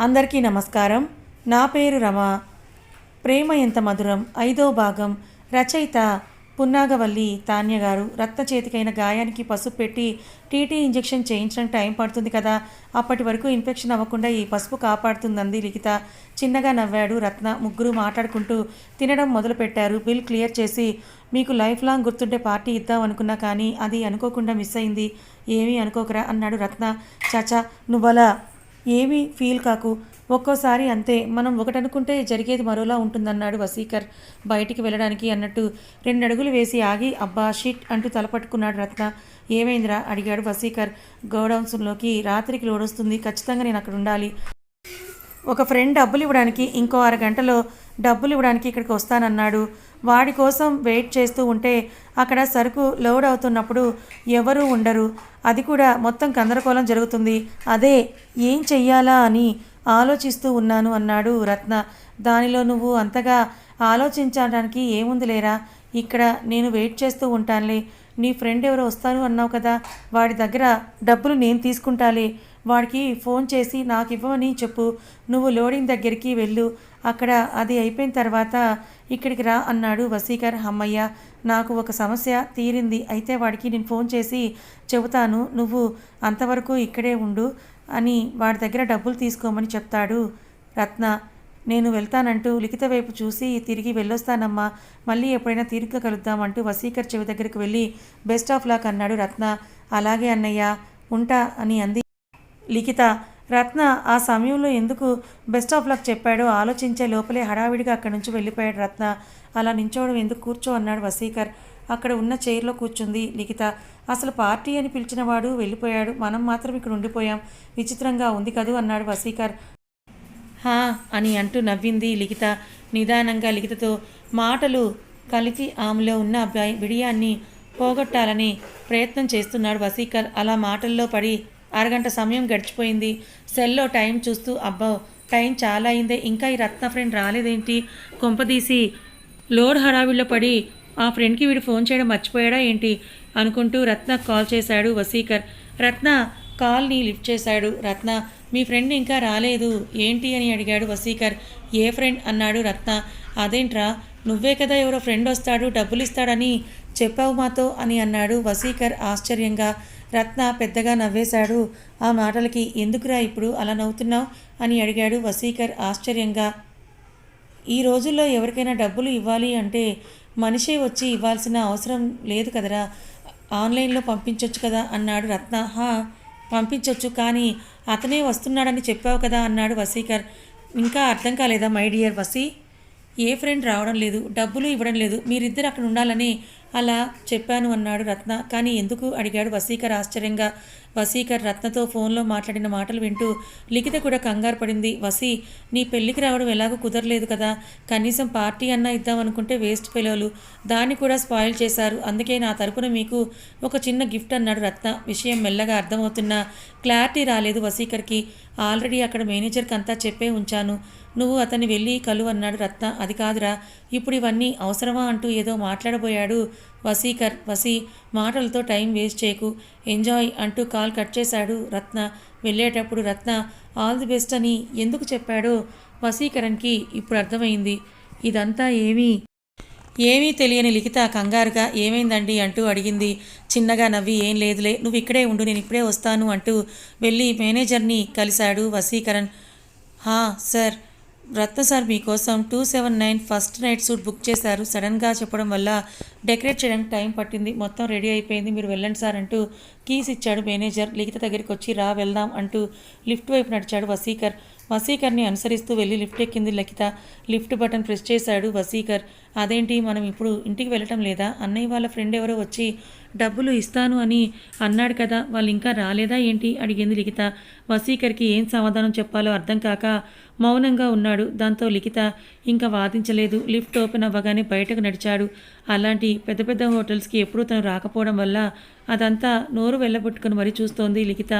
అందరికీ నమస్కారం. నా పేరు రమ. ప్రేమ ఎంత మధురం. ఐదో భాగం. రచయిత పున్నాగవల్లి తాన్య గారు రక్త చేతికైన గాయానికి పసుపు పెట్టి టీటీ ఇంజెక్షన్ చేయించడానికి టైం పడుతుంది కదా. అప్పటి వరకు ఇన్ఫెక్షన్ అవ్వకుండా ఈ పసుపు కాపాడుతుందంది లిఖిత. చిన్నగా నవ్వాడు రత్న. ముగ్గురు మాట్లాడుకుంటూ తినడం మొదలుపెట్టారు. బిల్ క్లియర్ చేసి మీకు లైఫ్ లాంగ్ గుర్తుండే పార్టీ ఇద్దాం అనుకున్నా కానీ అది అనుకోకుండా మిస్ అయింది. ఏమీ అనుకోకరా అన్నాడు రత్న. చాచా నువ్వలా ఏమీ ఫీల్ కాకు. ఒక్కోసారి అంతే మనం ఒకటనుకుంటే జరిగేది మరోలా ఉంటుందన్నాడు వసీకర్ బయటికి వెళ్ళడానికి అన్నట్టు రెండు అడుగులు వేసి ఆగి అబ్బా షిట్ అంటూ తలపట్టుకున్నాడు రత్న. ఏమైందిరా? అడిగాడు వసీకర్ గోడౌన్స్లోకి రాత్రికి లోడొస్తుంది. ఖచ్చితంగా నేను అక్కడ ఉండాలి. ఒక ఫ్రెండ్ డబ్బులు ఇవ్వడానికి ఇంకో అరగంటలో డబ్బులు ఇవ్వడానికి ఇక్కడికి వస్తానన్నాడు. వాడి కోసం వెయిట్ చేస్తూ ఉంటే అక్కడ సరుకు లోడ్ అవుతున్నప్పుడు ఎవరూ ఉండరు. అది కూడా మొత్తం గందరగోళం జరుగుతుంది. అదే ఏం చెయ్యాలా అని ఆలోచిస్తూ ఉన్నాను అన్నాడు రత్న. దానిలో నువ్వు అంతగా ఆలోచించడానికి ఏముంది లేరా? ఇక్కడ నేను వెయిట్ చేస్తూ ఉంటానులే. నీ ఫ్రెండ్ ఎవరు వస్తారు అన్నావు కదా? వాడి దగ్గర డబ్బులు నేను తీసుకుంటాలే. వాడికి ఫోన్ చేసి నాకు ఇవ్వమని చెప్పు. నువ్వు లోడింగ్ దగ్గరికి వెళ్ళు. అక్కడ అది అయిపోయిన తర్వాత ఇక్కడికి రా అన్నాడు వసీకర్ అమ్మయ్య నాకు ఒక సమస్య తీరింది. అయితే వాడికి నేను ఫోన్ చేసి చెబుతాను. నువ్వు అంతవరకు ఇక్కడే ఉండు అని వాడి దగ్గర డబ్బులు తీసుకోమని చెప్తాడు రత్న. నేను వెళ్తానంటూ లిఖిత వైపు చూసి తిరిగి వెళ్ళొస్తానమ్మా. మళ్ళీ ఎప్పుడైనా తీరిక కలుద్దామంటూ వసీకర్ చెవి దగ్గరికి వెళ్ళి బెస్ట్ ఆఫ్ లాక్ అన్నాడు రత్న. అలాగే అన్నయ్య ఉంటా అని అంది. లిఖిత రత్న ఆ సమయంలో ఎందుకు బెస్ట్ ఆఫ్ లక్ చెప్పాడో ఆలోచించే లోపలే హడావిడిగా అక్కడి నుంచి వెళ్ళిపోయాడు రత్న. అలా నించోవడం ఎందుకు? కూర్చో అన్నాడు వసీకర్ అక్కడ ఉన్న చైర్లో కూర్చుంది లిఖిత. అసలు పార్టీ అని పిలిచినవాడు వెళ్ళిపోయాడు. మనం మాత్రం ఇక్కడ ఉండిపోయాం. విచిత్రంగా ఉంది కదూ అన్నాడు వసీకర్ హా అని అంటూ నవ్వింది లిఖిత. నిదానంగా లిఖితతో మాటలు కలిపి ఆమెలో ఉన్న బిడియాన్ని పోగొట్టాలని ప్రయత్నం చేస్తున్నాడు వసీకర్ అలా మాటల్లో పడి అరగంట సమయం గడిచిపోయింది. సెల్లో టైం చూస్తూ అబ్బో టైం చాలా అయిందే ఇంకా ఈ రత్న ఫ్రెండ్ రాలేదేంటి? కొంపదీసి లోడ్ హడావిడిలో పడి ఆ ఫ్రెండ్కి వీడు ఫోన్ చేయడం మర్చిపోయాడా ఏంటి? అనుకుంటూ రత్న కాల్ చేశాడు వసీకర్. రత్న కాల్ని లిఫ్ట్ చేశాడు. రత్న మీ ఫ్రెండ్ ఇంకా రాలేదు. ఏంటి అని అడిగాడు వసీకర్. ఏ ఫ్రెండ్? అన్నాడు రత్న. అదేంట్రా నువ్వే కదా ఎవరో ఫ్రెండ్ వస్తాడు డబ్బులు ఇస్తాడని చెప్పావు మాతో అని అన్నాడు వసీకర్ ఆశ్చర్యంగా. రత్న పెద్దగా నవ్వేశాడు. ఆ మాటలకి ఎందుకురా ఇప్పుడు అలా నవ్వుతున్నావు? అని అడిగాడు వసీకర్ ఆశ్చర్యంగా. ఈ రోజుల్లో ఎవరికైనా డబ్బులు ఇవ్వాలి అంటే మనిషే వచ్చి ఇవ్వాల్సిన అవసరం లేదు కదరా. ఆన్లైన్లో పంపించవచ్చు కదా అన్నాడు రత్న. హా పంపించవచ్చు కానీ అతనే వస్తున్నాడని చెప్పావు కదా అన్నాడు వసీకర్ ఇంకా అర్థం కాలేదా మై డియర్ వసీ? ఏ ఫ్రెండ్ రావడం లేదు డబ్బులు ఇవ్వడం లేదు మీరిద్దరు అక్కడ ఉండాలని అలా చెప్పాను అన్నాడు రత్న. కానీ ఎందుకు? అడిగాడు వసీకర్ ఆశ్చర్యంగా. వసీకర్ రత్నతో ఫోన్లో మాట్లాడిన మాటలు వింటూ లిఖిత కూడా కంగారు పడింది. వసీ నీ పెళ్ళికి రావడం ఎలాగో కుదరలేదు కదా. కనీసం పార్టీ అన్నా ఇద్దామనుకుంటే వేస్ట్ ఫెలోలు. దాన్ని కూడా స్పాయిల్ చేశారు. అందుకే నా తరపున మీకు ఒక చిన్న గిఫ్ట్ అన్నాడు రత్న. విషయం మెల్లగా అర్థమవుతున్నా క్లారిటీ రాలేదు వసీకర్కి ఆల్రెడీ అక్కడ మేనేజర్కి అంతా చెప్పే ఉంచాను. నువ్వు అతన్ని వెళ్ళి కలు అన్నాడు రత్న. అది కాదురా ఇప్పుడు ఇవన్నీ అవసరమా అంటూ ఏదో మాట్లాడబోయాడు వసీకర్ వసీ మాటలతో టైం వేస్ట్ చేయకు. ఎంజాయ్ అంటూ కాల్ కట్ చేశాడు రత్న. వెళ్ళేటప్పుడు రత్న ఆల్ ది బెస్ట్ అని ఎందుకు చెప్పాడో వసీకరణ్కి ఇప్పుడు అర్థమైంది. ఇదంతా ఏమీ ఏమీ తెలియని లిఖిత కంగారుగా ఏమైందండి? అంటూ అడిగింది. చిన్నగా నవ్వి ఏం లేదులే నువ్వు ఇక్కడే ఉండు నేను ఇప్పుడే వస్తాను అంటూ వెళ్ళి మేనేజర్ని కలిశాడు వసీకరణ్. హా సార్ రత్న సార్ మీకోసం two seven nine first night suite book చేశారు. సడన్గా చెప్పడం వల్ల డెకరేట్ చేయడానికి టైం పట్టింది. మొత్తం రెడీ అయిపోయింది. మీరు వెళ్ళండి సార్ అంటూ కీస్ ఇచ్చాడు మేనేజర్. లిఖిత దగ్గరికి వచ్చి రా వెళ్దాం అంటూ లిఫ్ట్ వైపు నడిచాడు వసీకర్. వసీకర్ని అనుసరిస్తూ వెళ్ళి లిఫ్ట్ ఎక్కింది లిఖిత లిఫ్ట్ బటన్ ప్రెస్ చేశాడు వసీకర్. అదేంటి మనం ఇప్పుడు ఇంటికి వెళ్ళటం లేదా? అన్నయ్య వాళ్ళ ఫ్రెండ్ ఎవరో వచ్చి డబ్బులు ఇస్తాను అని అన్నాడు కదా వాళ్ళు ఇంకా రాలేదా ఏంటి? అడిగింది లిఖిత. వసీకర్కి ఏం సమాధానం చెప్పాలో అర్థం కాక మౌనంగా ఉన్నాడు. దాంతో లిఖిత ఇంకా వాదించలేదు. లిఫ్ట్ ఓపెన్ అవ్వగానే బయటకు నడిచాడు. అలాంటి పెద్ద పెద్ద హోటల్స్కి ఎప్పుడూ తను రాకపోవడం వల్ల అదంతా నోరు వెళ్ళబుట్టుకుని మరీ చూస్తోంది లిఖిత.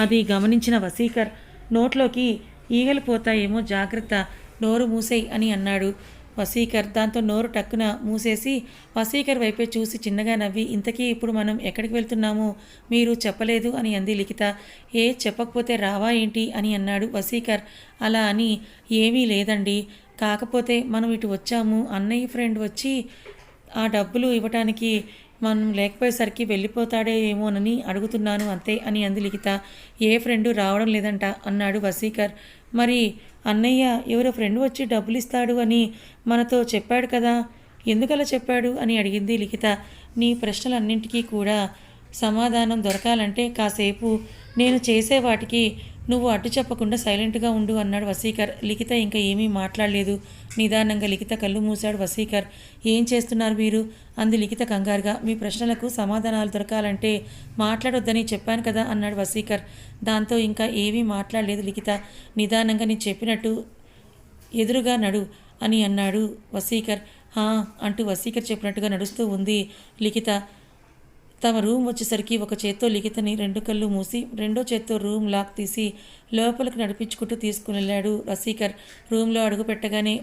అది గమనించిన వసీకర్ నోట్లోకి ఈగలు పోతాయేమో జాగ్రత్త. నోరు మూసేయ్ అని అన్నాడు వసీకర్ దాంతో నోరు టక్కున మూసేసి వసీకర్ వైపే చూసి చిన్నగా నవ్వి ఇంతకీ ఇప్పుడు మనం ఎక్కడికి వెళ్తున్నాము? మీరు చెప్పలేదు అని అంది లిఖిత. ఏ చెప్పకపోతే రావా ఏంటి అని అన్నాడు వసీకర్ అలా అని ఏమీ లేదండి. కాకపోతే మనం ఇటు వచ్చాము. అన్నయ్య ఫ్రెండ్ వచ్చి ఆ డబ్బులు ఇవ్వటానికి మనం లేకపోయేసరికి వెళ్ళిపోతాడేమోనని అడుగుతున్నాను అంతే అని అంది లిఖిత. ఏ ఫ్రెండు రావడం లేదంట అన్నాడు వసీకర్ మరి అన్నయ్య ఎవరో ఫ్రెండ్ వచ్చి డబ్బులు ఇస్తాడు అని మనతో చెప్పాడు కదా. ఎందుకలా చెప్పాడు అని అడిగింది లిఖిత. నీ ప్రశ్నలన్నింటికీ కూడా సమాధానం దొరకాలంటే కాసేపు నేను చేసే వాటికి నువ్వు అడ్డు చెప్పకుండా సైలెంట్గా ఉండు అన్నాడు వసీకర్. లిఖిత ఇంకా ఏమీ మాట్లాడలేదు. నిదానంగా లిఖిత కళ్ళు మూశాడు వసీకర్. ఏం చేస్తున్నారు మీరు? అంది లిఖిత కంగారుగా. మీ ప్రశ్నలకు సమాధానాలు దొరకాలంటే మాట్లాడొద్దని చెప్పాను కదా అన్నాడు వసీకర్. దాంతో ఇంకా ఏమీ మాట్లాడలేదు లిఖిత. నిదానంగా నేను చెప్పినట్టు ఎదురుగా నడు అని అన్నాడు వసీకర్. హా అంటూ వసీకర్ చెప్పినట్టుగా నడుస్తూ ఉంది లిఖిత. తమ రూమ్ వచ్చేసరికి ఒక చేత్తో లిఖితని రెండు కళ్ళు మూసి రెండో చేత్తో రూమ్ లాక్ తీసి లోపలికి నడిపించుకుంటూ తీసుకుని వెళ్ళాడు వసీకర్. రూమ్లో అడుగు పెట్టగానే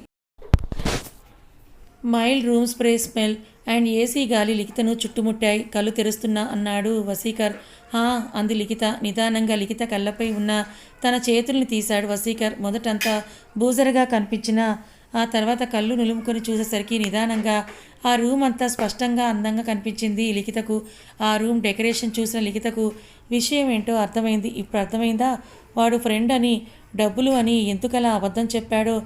mild room spray smell and AC గాలి లిఖితను చుట్టుముట్టాయి కళ్ళు తెరుస్తున్నా అన్నాడు వసీకర్. హా అంది లిఖిత. నిదానంగా లిఖిత కళ్ళపై ఉన్న తన చేతుల్ని తీశాడు వసీకర్. మొదటంతా బూజరగా కనిపించిన ఆ తర్వాత కళ్ళు నులుముకొని చూసేసరికి నిదానంగా ఆ రూమ్ అంతా స్పష్టంగా అందంగా కనిపించింది లిఖితకు. ఆ రూమ్ డెకరేషన్ చూసిన లిఖితకు విషయం ఏంటో అర్థమైంది. ఇప్పుడు అర్థమైందా? వాడు ఫ్రెండ్ అని డబ్బులు అని ఎందుకలా అబద్ధం చెప్పాడో?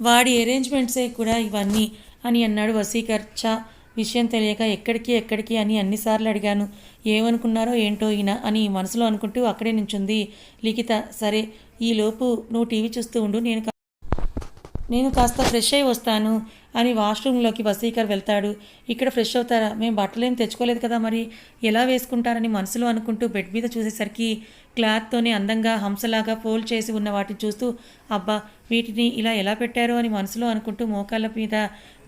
వాడి అరేంజ్మెంట్సే కూడా ఇవన్నీ అని అన్నాడు వసీకర్ చా విషయం తెలియక ఎక్కడికి ఎక్కడికి అని అన్నిసార్లు అడిగాను. ఏమనుకున్నారో ఏంటో ఈయన అని మనసులో అనుకుంటూ అక్కడే నుంచుంది లిఖిత. సరే ఈలోపు నువ్వు టీవీ చూస్తూ ఉండు నేను నేను కాస్త ఫ్రెష్ అయి వస్తాను అని వాష్రూమ్లోకి వసీకర్ వెళ్తాడు. ఇక్కడ ఫ్రెష్ అవుతారా? మేము బట్టలేం తెచ్చుకోలేదు కదా మరి? ఎలా వేసుకుంటారని మనసులో అనుకుంటూ బెడ్ మీద చూసేసరికి క్లాత్తోనే అందంగా హంసలాగా ఫోల్ చేసి ఉన్న వాటిని చూస్తూ అబ్బా వీటిని ఇలా ఎలా పెట్టారో? అని మనసులో అనుకుంటూ మోకాళ్ళ మీద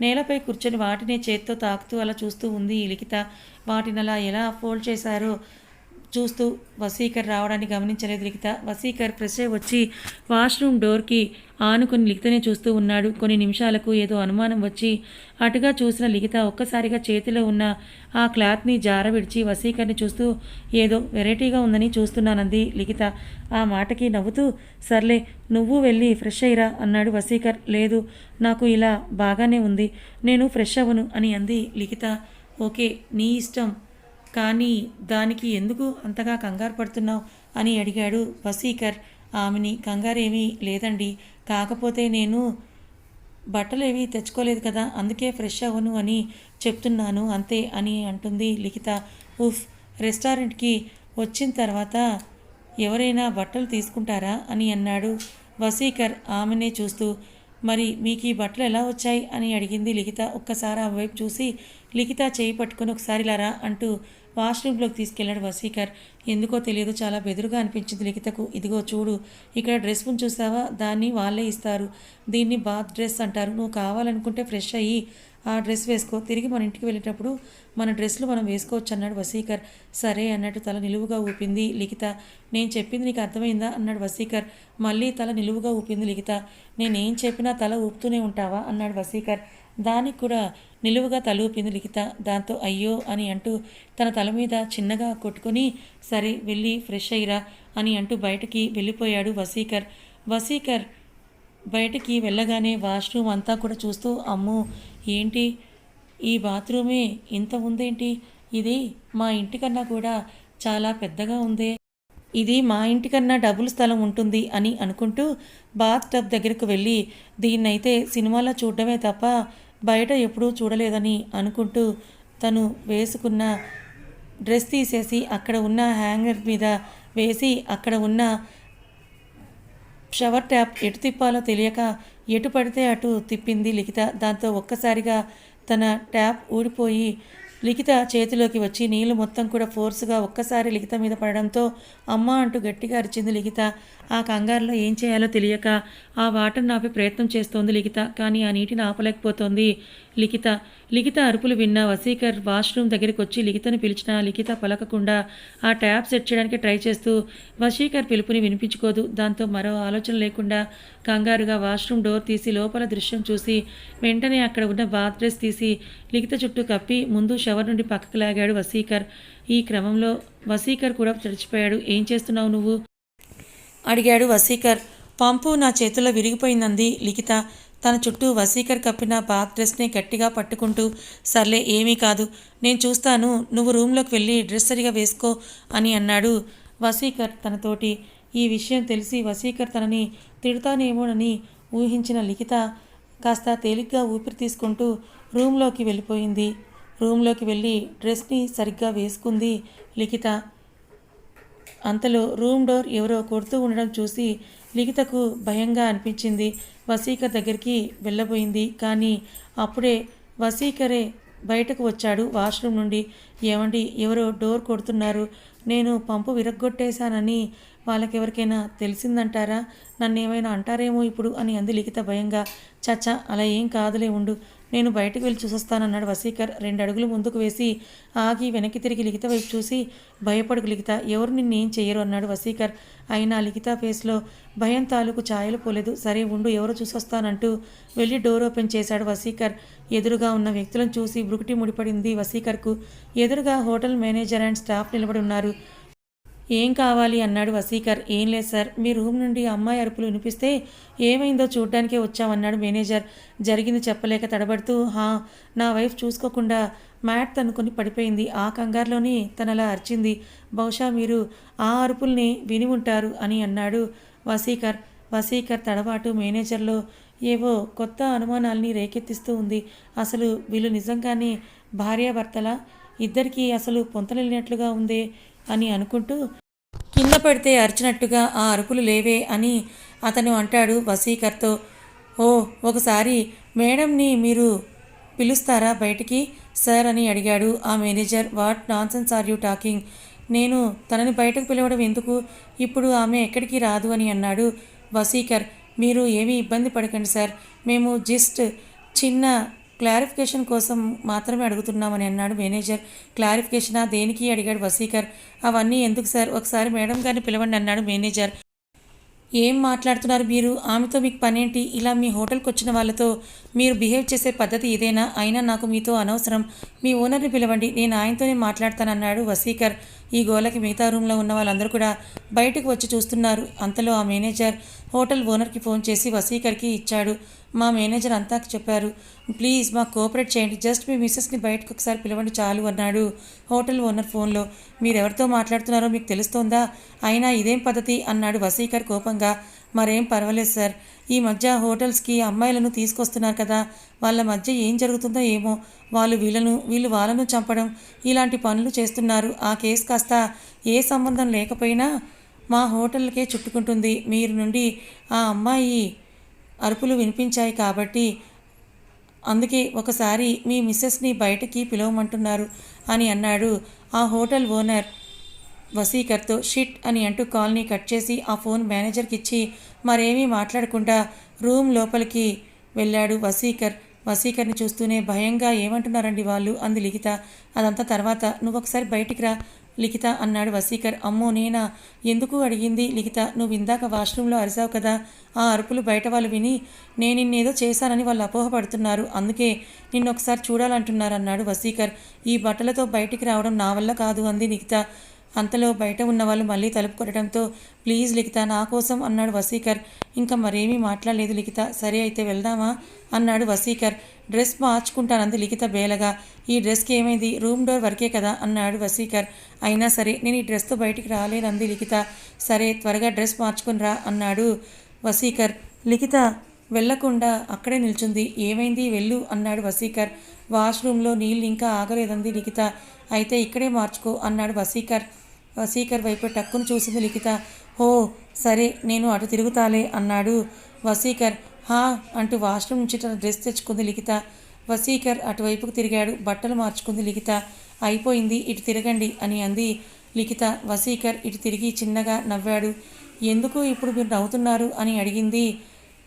నేలపై కూర్చొని వాటిని చేత్తో తాకుతూ అలా చూస్తూ ఉంది ఈ లిఖిత. వాటిని అలా ఎలా ఫోల్డ్ చేశారో? చూస్తూ వసీకర్ రావడాన్ని గమనించలేదు లిఖిత. వసీకర్ ఫ్రెష్ వచ్చి వాష్రూమ్ డోర్కి ఆనుకుని లిఖితనే చూస్తూ ఉన్నాడు. కొన్ని నిమిషాలకు ఏదో అనుమానం వచ్చి అటుగా చూసిన లిఖిత ఒక్కసారిగా చేతిలో ఉన్న ఆ క్లాత్ని జార విడిచి వసీకర్ని చూస్తూ ఏదో వెరైటీగా ఉందని చూస్తున్నానంది లిఖిత. ఆ మాటకి నవ్వుతూ సర్లే నువ్వు వెళ్ళి ఫ్రెష్ అయ్యిరా అన్నాడు వసీకర్. లేదు నాకు ఇలా బాగానే ఉంది. నేను ఫ్రెష్ అవ్వను అని అంది లిఖిత. ఓకే నీ ఇష్టం కానీ దానికి ఎందుకు అంతగా కంగారు పడుతున్నావు? అని అడిగాడు వసీకర్ ఆమెని కంగారేమీ లేదండి. కాకపోతే నేను బట్టలేవి తెచ్చుకోలేదు కదా అందుకే ఫ్రెష్ అవ్వను అని చెప్తున్నాను అంతే అని అంటుంది లిఖిత. ఉఫ్ రెస్టారెంట్కి వచ్చిన తర్వాత ఎవరైనా బట్టలు తీసుకుంటారా? అని అన్నాడు వసీకర్ ఆమెనే చూస్తూ. మరి మీకు ఈ బట్టలు ఎలా వచ్చాయి? అని అడిగింది లిఖిత. ఒక్కసారి ఆ వైపు చూసి లిఖిత చేయి పట్టుకొని ఒకసారి లారా అంటూ వాష్రూమ్లోకి తీసుకెళ్ళాడు వసీకర్ ఎందుకో తెలియదు చాలా బెదురుగా అనిపించింది లిఖితకు. ఇదిగో చూడు ఇక్కడ డ్రెస్ చూసావా? దాన్ని వాళ్ళే ఇస్తారు. దీన్ని బాత్ డ్రెస్ అంటారు. నువ్వు కావాలనుకుంటే ఫ్రెష్ అయ్యి ఆ డ్రెస్ వేసుకో. తిరిగి మన ఇంటికి వెళ్ళేటప్పుడు మన డ్రెస్లు మనం వేసుకోవచ్చు అన్నాడు వసీకర్ సరే అన్నట్టు తల నిలువుగా ఊపింది లిఖిత. నేను చెప్పింది నీకు అర్థమైందా? అన్నాడు వసీకర్ మళ్ళీ తల నిలువుగా ఊపింది లిఖిత. నేనేం చెప్పినా తల ఊపుతూనే ఉంటావా? అన్నాడు వసీకర్ దానికి కూడా నిలువుగా తల ఊపింది లిఖిత. దాంతో అయ్యో అని అంటూ తన తల మీద చిన్నగా కొట్టుకొని సరే వెళ్ళి ఫ్రెష్ అయ్యిరా అని అంటూ బయటికి వెళ్ళిపోయాడు వసీకర్ వసీకర్ బయటికి వెళ్ళగానే వాష్రూమ్ అంతా కూడా చూస్తూ అమ్మో ఏంటి? ఈ బాత్రూమే ఇంత ఉందేంటి? ఇది మా ఇంటికన్నా కూడా చాలా పెద్దగా ఉందే. ఇది మా ఇంటికన్నా డబుల్ స్థలం ఉంటుంది అని అనుకుంటూ బాత్ టబ్ దగ్గరకు వెళ్ళి దీన్నైతే సినిమాలో చూడడమే తప్ప బయట ఎప్పుడూ చూడలేదని అనుకుంటూ తను వేసుకున్న డ్రెస్ తీసేసి అక్కడ ఉన్న హ్యాంగర్ మీద వేసి అక్కడ ఉన్న షవర్ ట్యాప్ ఎటు తిప్పాలో తెలియక ఎటు పడితే అటు తిప్పింది లిఖిత. దాంతో ఒక్కసారిగా తన ట్యాప్ ఊడిపోయి లిఖిత చేతిలోకి వచ్చి నీళ్ళు మొత్తం కూడా ఫోర్స్గా ఒక్కసారి లిఖిత మీద పడడంతో అమ్మ అంటూ గట్టిగా అరిచింది లిఖిత. ఆ కంగారులో ఏం చేయాలో తెలియక ఆ వాటర్ని ఆపే ప్రయత్నం చేస్తోంది లిఖిత కానీ ఆ నీటిని ఆపలేకపోతోంది లిఖిత. లిఖిత అరుపులు విన్న వసీకర్ వాష్రూమ్ దగ్గరికి వచ్చి లిఖితను పిలిచిన లిఖిత పలకకుండా ఆ ట్యాప్ సెట్ చేయడానికి ట్రై చేస్తూ వసీకర్ పిలుపుని వినిపించుకోదు. దాంతో మరో ఆలోచన లేకుండా కంగారుగా వాష్రూమ్ డోర్ తీసి లోపల దృశ్యం చూసి వెంటనే అక్కడ ఉన్న బాత్ డ్రెస్ తీసి లిఖిత చుట్టూ కప్పి ముందు షవర్ నుండి పక్కకు లాగాడు వసీకర్ ఈ క్రమంలో వసీకర్ కూడా చడిచిపోయాడు ఏం చేస్తున్నావు నువ్వు? అడిగాడు వసీకర్. పంపు నా చేతిలో విరిగిపోయిందంది. లిఖిత తన చుట్టూ వసీకర్ కప్పిన బాత్ డ్రెస్ని గట్టిగా పట్టుకుంటూ సర్లే ఏమీ కాదు. నేను చూస్తాను. నువ్వు రూమ్లోకి వెళ్ళి డ్రెస్ సరిగా వేసుకో అని అన్నాడు వసీకర్ తనతోటి. ఈ విషయం తెలిసి వసీకర్ తనని తిడతానేమోనని ఊహించిన లిఖిత కాస్త తేలిగ్గా ఊపిరి తీసుకుంటూ రూమ్లోకి వెళ్ళిపోయింది. రూమ్లోకి వెళ్ళి డ్రెస్ని సరిగ్గా వేసుకుంది లిఖిత. అంతలో రూమ్ డోర్ ఎవరో కొడుతూ ఉండడం చూసి లిఖితకు భయంగా అనిపించింది. వసీకర్ దగ్గరికి వెళ్ళబోయింది. కానీ అప్పుడే వసీకరే బయటకు వచ్చాడు వాష్రూమ్ నుండి. ఏమండి ఎవరో డోర్ కొడుతున్నారు. నేను పంపు విరగ్గొట్టేశానని వాళ్ళకెవరికైనా తెలిసిందంటారా? నన్ను ఏమైనా అంటారేమో ఇప్పుడు అని అంది లిఖిత భయంగా. చచ్చా అలా ఏం కాదులే ఉండు. నేను బయటకు వెళ్ళి చూసొస్తానన్నాడు వసీకర్ రెండు అడుగులు ముందుకు వేసి ఆగి వెనక్కి తిరిగి లిఖిత వైపు చూసి భయపడుకు లిఖిత ఎవరు నిన్నేం చేయరు అన్నాడు వసీకర్ అయినా లిఖిత ఫేస్లో భయం తాలూకు ఛాయలు పోలేదు. సరే ఉండు ఎవరో చూసొస్తానంటూ వెళ్ళి డోర్ ఓపెన్ చేశాడు వసీకర్ ఎదురుగా ఉన్న వ్యక్తులను చూసి బ్రుకుటి ముడిపడింది వసీకర్కు ఎదురుగా హోటల్ మేనేజర్ అండ్ స్టాఫ్ నిలబడి ఉన్నారు. ఏం కావాలి అన్నాడు వసీకర్. ఏం లేదు సార్ మీ రూమ్ నుండి అమ్మాయి అరుపులు వినిపిస్తే ఏమైందో చూడ్డానికే వచ్చామన్నాడు మేనేజర్. జరిగింది చెప్పలేక తడబడుతూ హా నా వైఫ్ చూసుకోకుండా మ్యాట్ తనుకొని పడిపోయింది. ఆ కంగారులోని తనలా అరిచింది. బహుశా మీరు ఆ అరుపుల్ని విని ఉంటారు అని అన్నాడు వసీకర్. వసీకర్ తడబాటు మేనేజర్లో ఏవో కొత్త అనుమానాల్ని రేకెత్తిస్తూ ఉంది. అసలు వీళ్ళు నిజంగానే భార్యాభర్తల? ఇద్దరికీ అసలు పొంతలెళ్ళినట్లుగా ఉందే? అని అనుకుంటూ కింద పడితే అరిచినట్టుగా ఆ అరుపులు లేవే అని అతను అంటాడు వసీకర్తో ఓ ఒకసారి మేడంని మీరు పిలుస్తారా బయటికి? సార్ అని అడిగాడు ఆ manager. What nonsense are you talking? నేను తనని బయటకు పిలవడం ఎందుకు? ఇప్పుడు ఆమె ఎక్కడికి రాదు అని అన్నాడు వసీకర్ మీరు ఏమీ ఇబ్బంది పడకండి సార్. మేము జస్ట్ చిన్న క్లారిఫికేషన్ కోసం మాత్రమే అడుగుతున్నామని అన్నాడు మేనేజర్. క్లారిఫికేషనా? దేనికి? అడిగాడు వసీకర్. అవన్నీ ఎందుకు సార్? ఒకసారి మేడం గారిని పిలవండి అన్నాడు మేనేజర్. ఏం మాట్లాడుతున్నారు మీరు? ఆమెతో మీకు పనేంటి? ఇలా మీ హోటల్కి వచ్చిన వాళ్ళతో మీరు బిహేవ్ చేసే పద్ధతి ఇదేనా? అయినా నాకు మీతో అనవసరం. మీ ఓనర్ని పిలవండి. నేను ఆయనతోనే మాట్లాడతానన్నాడు వసీకర్. ఈ గోలకి మిగతా రూమ్లో ఉన్న వాళ్ళందరూ కూడా బయటకు వచ్చి చూస్తున్నారు. అంతలో ఆ మేనేజర్ హోటల్ ఓనర్కి ఫోన్ చేసి వసీకర్కి ఇచ్చాడు. మా మేనేజర్ అంతా చెప్పారు ప్లీజ్ మాకు కోఆపరేట్ చేయండి జస్ట్ మీ మిస్సెస్ని బయటకు ఒకసారి పిలవండి చాలు అన్నాడు హోటల్ ఓనర్ ఫోన్లో. మీరెవరితో మాట్లాడుతున్నారో మీకు తెలుస్తోందా? అయినా ఇదేం పద్ధతి? అన్నాడు వసీకర్ కోపంగా. మరేం పర్వాలేదు సార్. ఈ మధ్య హోటల్స్కి అమ్మాయిలను తీసుకొస్తున్నారు కదా. వాళ్ళ మధ్య ఏం జరుగుతుందో ఏమో. వాళ్ళు వీళ్ళను వీళ్ళు వాళ్ళను చంపడం ఇలాంటి పనులు చేస్తున్నారు. ఆ కేసు కాస్త ఏ సంబంధం లేకపోయినా మా హోటల్కే చుట్టుకుంటుంది. మీరు నుండి ఆ అమ్మాయి అరుపులు వినిపించాయి కాబట్టి అందుకే ఒకసారి మీ మిస్సెస్ని బయటకి పిలవమంటున్నారు అని అన్నాడు ఆ హోటల్ ఓనర్. వసీకర్తో షిట్ అని అంటూ కాల్ని కట్ చేసి ఆ ఫోన్ మేనేజర్కి ఇచ్చి మరేమీ మాట్లాడకుండా రూమ్ లోపలికి వెళ్ళాడు వసీకర్. వసీకర్ని చూస్తూనే భయంగా ఏమంటున్నారండి వాళ్ళు? అంది లిఖిత. అదంతా తర్వాత. నువ్వు ఒకసారి బయటికి రా లిఖిత అన్నాడు వసీకర్. అమ్మో నేనా? ఎందుకు అడిగింది లిఖిత? నువ్వు ఇందాక వాష్రూమ్లో అరిసావు కదా. ఆ అరుపులు బయట వాళ్ళు విని నేను నిన్నేదో చేశానని వాళ్ళు అపోహపడుతున్నారు. అందుకే నిన్నొకసారి చూడాలంటున్నారు అన్నాడు వసీకర్. ఈ బట్టలతో బయటికి రావడం నా వల్ల కాదు అంది లిఖిత. అంతలో బయట ఉన్న వాళ్ళు మళ్ళీ తలుపు కొట్టడంతో ప్లీజ్ లిఖిత నా కోసం అన్నాడు వసీకర్. ఇంకా మరేమీ మాట్లాడలేదు లిఖిత. సరే అయితే వెళ్దామా? అన్నాడు వసీకర్. డ్రెస్ మార్చుకుంటానంది లిఖిత బేలగా. ఈ డ్రెస్కి ఏమైంది? రూమ్ డోర్ వరకే కదా? అన్నాడు వసీకర్. అయినా సరే నేను ఈ డ్రెస్తో బయటికి రాలేనంది లిఖిత. సరే త్వరగా డ్రెస్ మార్చుకుని రా అన్నాడు వసీకర్. లిఖిత వెళ్ళకుండా అక్కడే నిల్చుంది. ఏమైంది? వెళ్ళు అన్నాడు వసీకర్. వాష్రూమ్లో నీళ్ళు ఇంకా ఆగలేదంది లిఖిత అయితే ఇక్కడే మార్చుకో అన్నాడు వసీకర్. వసీకర్ వైపు టక్కును చూసింది లిఖిత ఓ సరే నేను అటు తిరుగుతాలే అన్నాడు వసీకర్. హా అంటూ వాష్రూమ్ నుంచి తన డ్రెస్ తెచ్చుకుంది లిఖిత వసీకర్ అటువైపుకు తిరిగాడు. బట్టలు మార్చుకుంది లిఖిత అయిపోయింది ఇటు తిరగండి అని అంది లిఖిత వసీకర్ ఇటు తిరిగి చిన్నగా నవ్వాడు. ఎందుకు ఇప్పుడు మీరు నవ్వుతున్నారు అని అడిగింది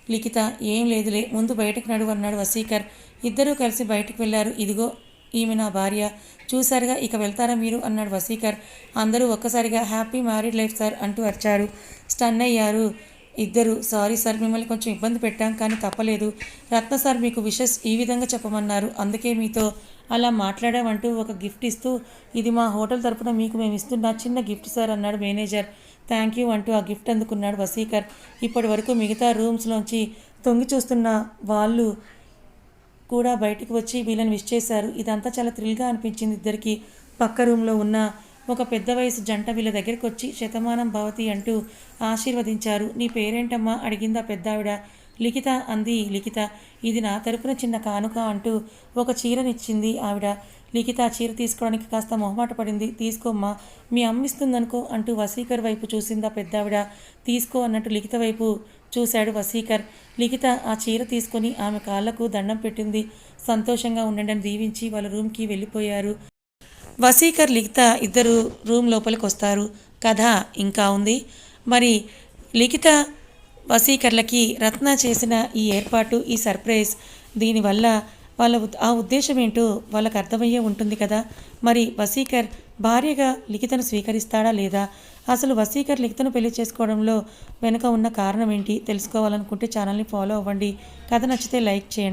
లిఖిత ఏం లేదులే ముందు బయటకు నడువు అన్నాడు వసీకర్ ఇద్దరూ కలిసి బయటకు వెళ్ళారు ఇదిగో ఈమె నా భార్య. చూశారుగా ఇక వెళ్తారా మీరు? అన్నాడు వసీకర్ అందరూ ఒక్కసారిగా హ్యాపీ మ్యారీడ్ లైఫ్ సార్ అంటూ అరిచారు. స్టన్ అయ్యారు ఇద్దరు. సారీ సార్ మిమ్మల్ని కొంచెం ఇబ్బంది పెట్టాం కానీ తప్పలేదు. రత్న సార్ మీకు విషెస్ ఈ విధంగా చెప్పమన్నారు. అందుకే మీతో అలా మాట్లాడామంటూ ఒక గిఫ్ట్ ఇస్తూ ఇది మా హోటల్ తరపున మీకు మేము ఇస్తున్న చిన్న గిఫ్ట్ సార్ అన్నాడు మేనేజర్. థ్యాంక్ యూ అంటూ ఆ గిఫ్ట్ అందుకున్నాడు వసీకర్ ఇప్పటి వరకు మిగతా రూమ్స్లోంచి తొంగి చూస్తున్న వాళ్ళు కూడా బయటికి వచ్చి వీళ్ళని విష్ చేశారు. ఇదంతా చాలా థ్రిల్గా అనిపించింది ఇద్దరికి. పక్క రూమ్లో ఉన్న ఒక పెద్ద వయసు జంట వీళ్ళ దగ్గరికి వచ్చి శతమానం భవతి అంటూ ఆశీర్వదించారు. నీ పేరేంటమ్మా? అడిగిందా పెద్ద ఆవిడ లిఖిత అంది లిఖిత. ఇది నా తరపున చిన్న కానుక అంటూ ఒక చీరనిచ్చింది ఆవిడ. లిఖిత ఆ చీర తీసుకోవడానికి కాస్త మొహమాట పడింది. తీసుకోమ్మా మీ అమ్మిస్తుందనుకో అంటూ వసీకర్ వైపు చూసిందా పెద్దావిడ. తీసుకో అన్నట్టు లిఖిత వైపు చూశాడు వసీకర్. లిఖిత ఆ చీర తీసుకొని ఆమె కాళ్ళకు దండం పెట్టింది. సంతోషంగా ఉండండి అని దీవించి వాళ్ళ రూమ్కి వెళ్ళిపోయారు. వసీకర్ లిఖిత ఇద్దరు రూమ్ లోపలికి వస్తారు. కథ ఇంకా ఉంది. మరి లిఖిత వసీకర్లకి రత్న చేసిన ఈ ఏర్పాటు ఈ సర్ప్రైజ్ దీనివల్ల వాళ్ళ ఉద్- ఆ ఉద్దేశం ఏంటో వాళ్ళకు అర్థమయ్యే ఉంటుంది కదా. మరి వసీకర్ భార్యగా లిఖితను స్వీకరిస్తాడా లేదా? అసలు వసీకర్ లిఖితను పెళ్ళి చేసుకోవడంలో వెనుక ఉన్న కారణం ఏంటి? తెలుసుకోవాలనుకుంటే ఛానల్ని ఫాలో అవ్వండి. కథ నచ్చితే లైక్ చేయండి.